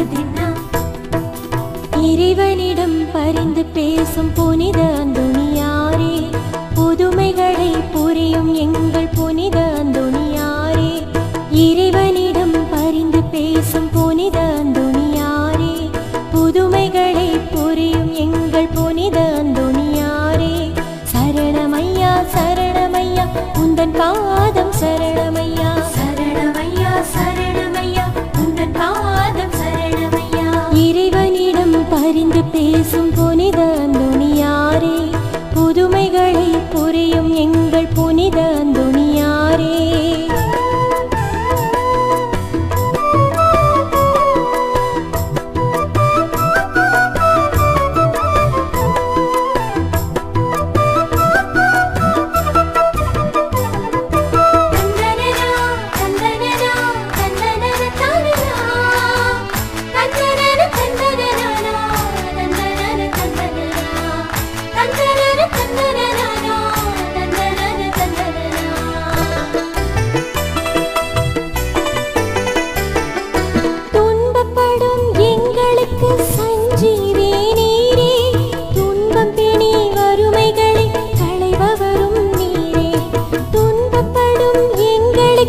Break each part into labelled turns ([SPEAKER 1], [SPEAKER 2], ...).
[SPEAKER 1] புனிதனா இறைவனிடம் பரிந்து பேசும் புனித துணியாரே புதுமைகளை புரியும் எங்கள் புனித துணியாரே இறைவனிடம் பரிந்து பேசும் புனித துணியாரே புதுமைகளை புரியும்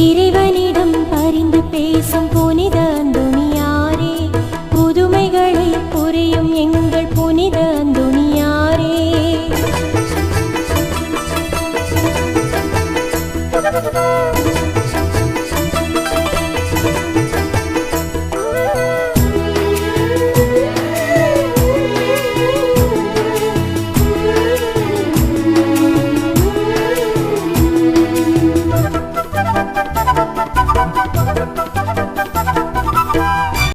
[SPEAKER 1] இறைவனிடம் பரிந்து பேசும் புனித துணியாரே புதுமைகளை புரியும் எங்கள் புனித துணியாரே Thank you.